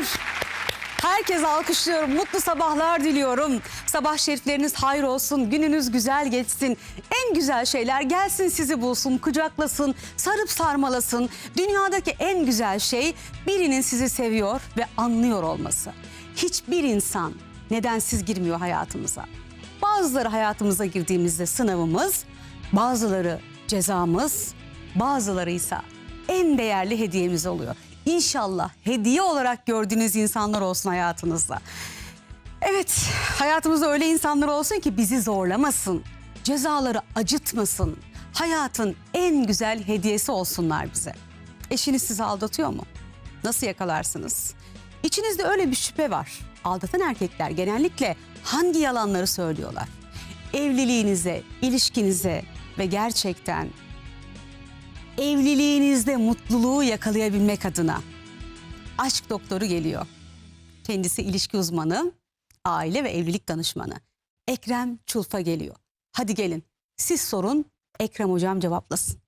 akşamlar. Herkese alkışlıyorum. Mutlu sabahlar diliyorum. Sabah şerifleriniz hayır olsun. Gününüz güzel geçsin. En güzel şeyler gelsin sizi bulsun, kucaklasın, sarıp sarmalasın. Dünyadaki en güzel şey birinin sizi seviyor ve anlıyor olması. Hiçbir insan nedensiz girmiyor hayatımıza. Bazıları hayatımıza girdiğimizde sınavımız, bazıları cezamız, bazıları ise en değerli hediyemiz oluyor. İnşallah hediye olarak gördüğünüz insanlar olsun hayatınızda. Evet, hayatımızda öyle insanlar olsun ki bizi zorlamasın, cezaları acıtmasın. Hayatın en güzel hediyesi olsunlar bize. Eşiniz sizi aldatıyor mu? Nasıl yakalarsınız? İçinizde öyle bir şüphe var. Aldatan erkekler genellikle hangi yalanları söylüyorlar? Evliliğinize, ilişkinize ve gerçekten evliliğinizde mutluluğu yakalayabilmek adına aşk doktoru geliyor. Kendisi ilişki uzmanı, aile ve evlilik danışmanı. Ekrem Çulfa geliyor. Hadi gelin siz sorun Ekrem hocam cevaplasın.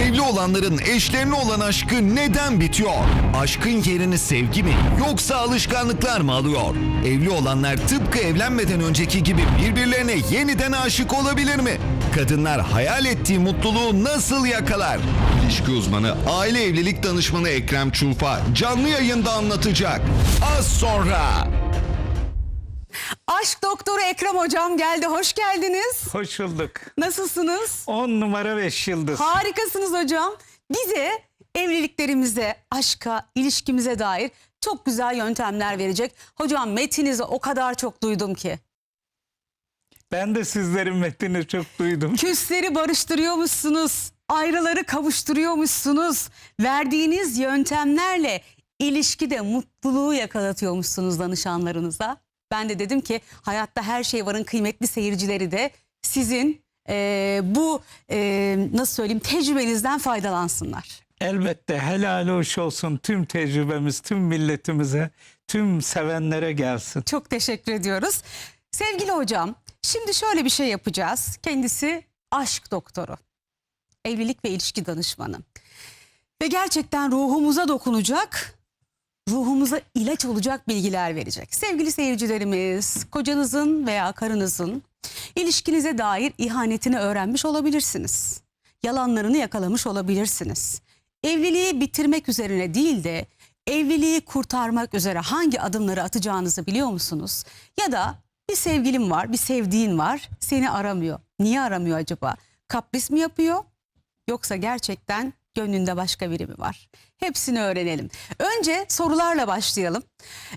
Evli olanların eşlerine olan aşkı neden bitiyor? Aşkın yerini sevgi mi yoksa alışkanlıklar mı alıyor? Evli olanlar tıpkı evlenmeden önceki gibi birbirlerine yeniden aşık olabilir mi? Kadınlar hayal ettiği mutluluğu nasıl yakalar? İlişki uzmanı, aile evlilik danışmanı Ekrem Çulfa canlı yayında anlatacak. Az sonra. Aşk doktoru Ekrem hocam geldi. Hoş geldiniz. Hoş bulduk. Nasılsınız? 10 numara 5 yıldız. Harikasınız hocam. Bize evliliklerimize, aşka, ilişkimize dair çok güzel yöntemler verecek. Hocam metinizi o kadar çok duydum ki. Ben de sizlerin metnini çok duydum. Küsleri barıştırıyormuşsunuz. Ayrıları kavuşturuyormuşsunuz. Verdiğiniz yöntemlerle ilişkide mutluluğu yakalatıyormuşsunuz danışanlarınıza. Ben de dedim ki hayatta her şey varın kıymetli seyircileri de sizin eee, bu eee, nasıl söyleyeyim tecrübenizden faydalansınlar. Elbette helal hoş olsun tüm tecrübemiz, tüm milletimize, tüm sevenlere gelsin. Çok teşekkür ediyoruz. Sevgili hocam, şimdi şöyle bir şey yapacağız. Kendisi aşk doktoru. Evlilik ve ilişki danışmanı. Ve gerçekten ruhumuza dokunacak, ruhumuza ilaç olacak bilgiler verecek. Sevgili seyircilerimiz, kocanızın veya karınızın ilişkinize dair ihanetini öğrenmiş olabilirsiniz. Yalanlarını yakalamış olabilirsiniz. Evliliği bitirmek üzerine değil de evliliği kurtarmak üzere hangi adımları atacağınızı biliyor musunuz? Ya da bir sevgilin var, bir sevdiğin var, seni aramıyor. Niye aramıyor acaba? Kapris mi yapıyor? Yoksa gerçekten gönlünde başka biri mi var? Hepsini öğrenelim. Önce sorularla başlayalım.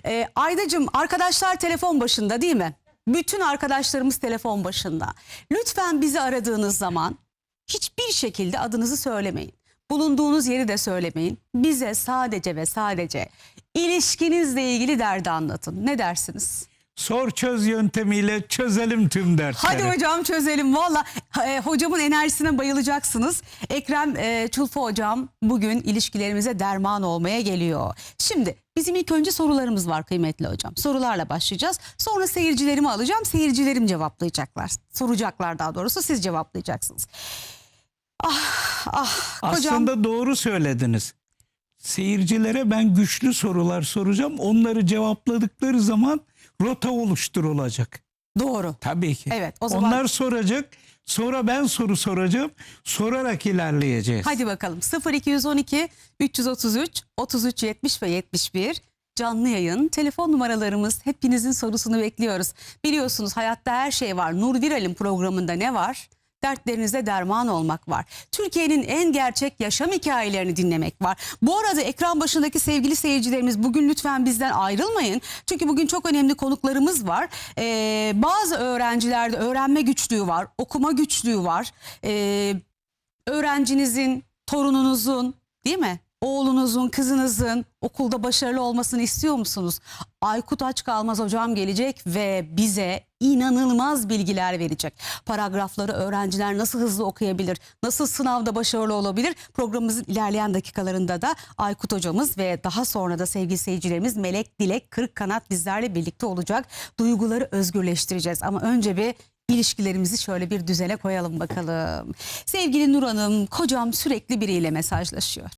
Ee, Aydacığım arkadaşlar telefon başında değil mi? Bütün arkadaşlarımız telefon başında. Lütfen bizi aradığınız zaman hiçbir şekilde adınızı söylemeyin. Bulunduğunuz yeri de söylemeyin. Bize sadece ve sadece ilişkinizle ilgili derdi anlatın. Ne dersiniz? Sor çöz yöntemiyle çözelim tüm dertleri. Hadi hocam çözelim. Valla e, hocamın enerjisine bayılacaksınız. Ekrem e, Çulfa hocam bugün ilişkilerimize derman olmaya geliyor. Şimdi bizim ilk önce sorularımız var kıymetli hocam. Sorularla başlayacağız. Sonra seyircilerimi alacağım. Seyircilerim cevaplayacaklar. Soracaklar daha doğrusu siz cevaplayacaksınız. Ah ah hocam. Aslında doğru söylediniz. Seyircilere ben güçlü sorular soracağım. Onları cevapladıkları zaman rota oluşturulacak. Doğru. Tabii ki. Evet, o zaman- Onlar soracak. Sonra ben soru soracağım. Sorarak ilerleyeceğiz. Hadi bakalım 0212 333 33 70 ve 71 canlı yayın telefon numaralarımız hepinizin sorusunu bekliyoruz. Biliyorsunuz hayatta her şey var. Nur Viral'in programında ne var? Dertlerinize derman olmak var. Türkiye'nin en gerçek yaşam hikayelerini dinlemek var. Bu arada ekran başındaki sevgili seyircilerimiz bugün lütfen bizden ayrılmayın. Çünkü bugün çok önemli konuklarımız var. Ee, bazı öğrencilerde öğrenme güçlüğü var, okuma güçlüğü var. Ee, öğrencinizin, torununuzun değil mi? Oğlunuzun, kızınızın okulda başarılı olmasını istiyor musunuz? Aykut Aç Kalmaz hocam gelecek ve bize inanılmaz bilgiler verecek. Paragrafları öğrenciler nasıl hızlı okuyabilir, nasıl sınavda başarılı olabilir? Programımızın ilerleyen dakikalarında da Aykut hocamız ve daha sonra da sevgili seyircilerimiz Melek Dilek Kırık Kanat bizlerle birlikte olacak. Duyguları özgürleştireceğiz ama önce bir ilişkilerimizi şöyle bir düzene koyalım bakalım. Sevgili Nur Hanım, kocam sürekli biriyle mesajlaşıyor.